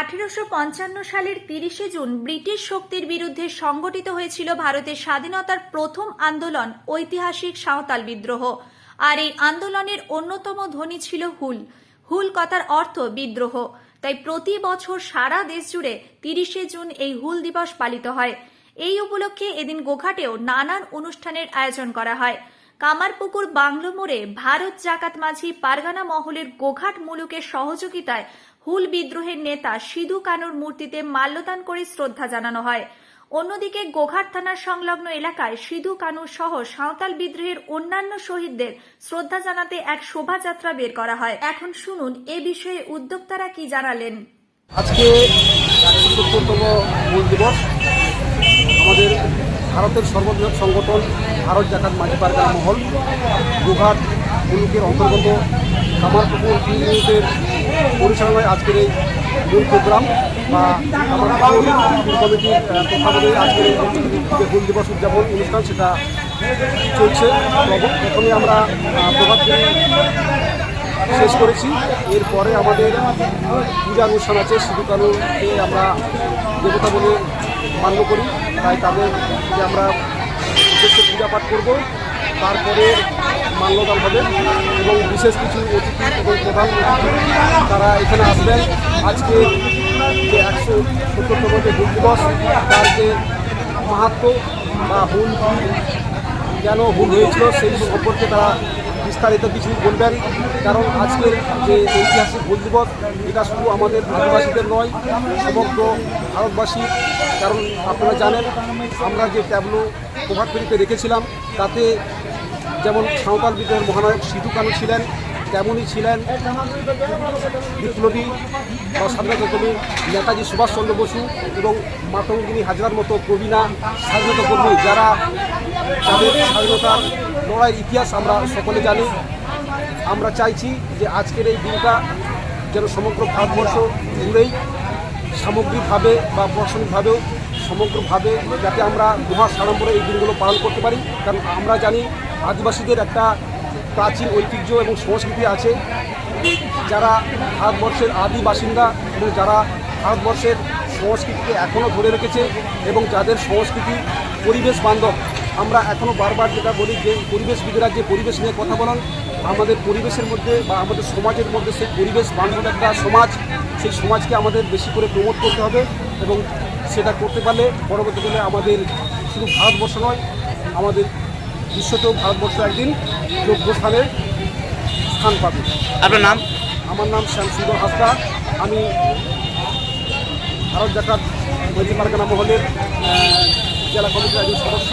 আঠেরোশো পঞ্চান্ন সালের তিরিশে জুন ব্রিটিশ শক্তির বিরুদ্ধে সংগঠিত হয়েছিল ভারতের স্বাধীনতার প্রথম আন্দোলন, ঐতিহাসিক সাঁওতাল বিদ্রোহ। আর এই আন্দোলনের অন্যতম ধ্বনি ছিল হুল। হুল কথার অর্থ বিদ্রোহ। তাই প্রতি বছর সারা দেশ জুড়ে তিরিশে জুন এই হুল দিবস পালিত হয়। এই উপলক্ষে এদিন গোঘাটেও নানান অনুষ্ঠানের আয়োজন করা হয়। কামারপুকুর বাংলো মোড়ে ভারত জাকাত মাঝি পারগানা মহলের গোঘাট মুলুকের সহযোগিতায় হুল বিদ্রোহের নেতা সিধু কানুর মূর্তিতে মাল্যদান করে শ্রদ্ধা জানানো হয়। অন্যদিকে গোঘাট থানার সংলগ্ন এলাকায় সিধু কানুর সহ সাঁওতাল বিদ্রোহের অন্যান্য শহীদদের শ্রদ্ধা জানাতে এক শোভাযাত্রা বের করা হয়। এখন শুনুন এ বিষয়ে উদ্যোক্তারা কি জানালেন। আজকে দিবস। আমাদের ভারতের সর্ববৃহৎ সংগঠন ভারত জাকাত মাঝি পারগানা মহল, গুঘাট অন্তর্গত কামারপুকুর ইউনিটের পরিচালনায় আজকের এই মূল প্রোগ্রাম বা কামারপুকুর কমিটির তত্ত্বাবধানে আজকের যে হুল দিবস উদযাপন অনুষ্ঠান সেটা চলছে প্রথমে আমরা প্রভাত শেষ করেছি। এরপরে আমাদের পূজা অনুষ্ঠান আছে সিধু কানুকে আমরা দেবতা বলে মান্য করি। তাই তাদেরকে আমরা উদ্দেশ্যে পূজা পাঠ করব, তারপরে মাল্যদান হবে এবং বিশেষ কিছু অতিথি এবং প্রধান তারা এখানে আসবেন। আজকে যে একশো সত্তরতম যে হুল দিবস, তার যে মাহাত্ম বা হুল কেন ভুল হয়েছিল, সেই সম্পর্কে তারা বিস্তারিত কিছু বলবেন। কারণ আজকের যে ঐতিহাসিক ভুল দিবস, এটা শুধু আমাদের আদিবাসীদের নয়, সমগ্র ভারতবাসী। কারণ আপনারা জানেন, আমরা যে ট্যাবলো ফেরিতে রেখেছিলাম তাতে যেমন সাঁওতাল বিদ্রোহের মহানায়ক সিধু কানু ছিলেন তেমনই ছিলেন বিপ্লবী বা স্বাধীনতা কর্মী নেতাজি সুভাষচন্দ্র বসু এবং মাতঙ্গিনী হাজরার মতো প্রবীণা স্বাধীনতা কর্মী যারা তাদের স্বাধীনতার লড়াইয়ের ইতিহাস আমরা সকলে জানি। আমরা চাইছি যে আজকের এই দিনটা যেন সমগ্র ভারতবর্ষ জুড়েই সামগ্রিকভাবে বা প্রশাসনিকভাবেও সমগ্রভাবে যাতে আমরা মহা সাড়ম্বরে এই দিনগুলো পালন করতে পারি। কারণ আমরা জানি আদিবাসীদের একটা প্রাচীন ঐতিহ্য এবং সংস্কৃতি আছে। যারা ভারতবর্ষের আদি বাসিন্দা এবং যারা ভারতবর্ষের সংস্কৃতিকে এখনও ধরে রেখেছে এবং যাদের সংস্কৃতি পরিবেশ বান্ধব, আমরা এখনও বারবার যেটা বলি যে পরিবেশবিদরা যে পরিবেশ নিয়ে কথা বলেন, আমাদের পরিবেশের মধ্যে বা আমাদের সমাজের মধ্যে সেই পরিবেশ বান্ধব একটা সমাজ, সেই সমাজকে আমাদের বেশি করে প্রমোট করতে হবে এবং সেটা করতে পারলে পরবর্তীকালে আমাদের শুধু ভারতবর্ষ নয়, আমাদের বিশ্বতেও ভারতবর্ষ একদিন যোগ্য স্থানে স্থান পাবে। আপনার নাম? আমার নাম শ্যামসুন্দর হাসদা। আমি ভারত জাকাত মহিলা পারগানা মহলের জেলা কমিটির একজন সদস্য।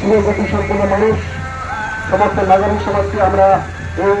পুরোগতি সম্পন্ন মানুষ। সমস্ত নাগরিক সমাজকে আমরা এই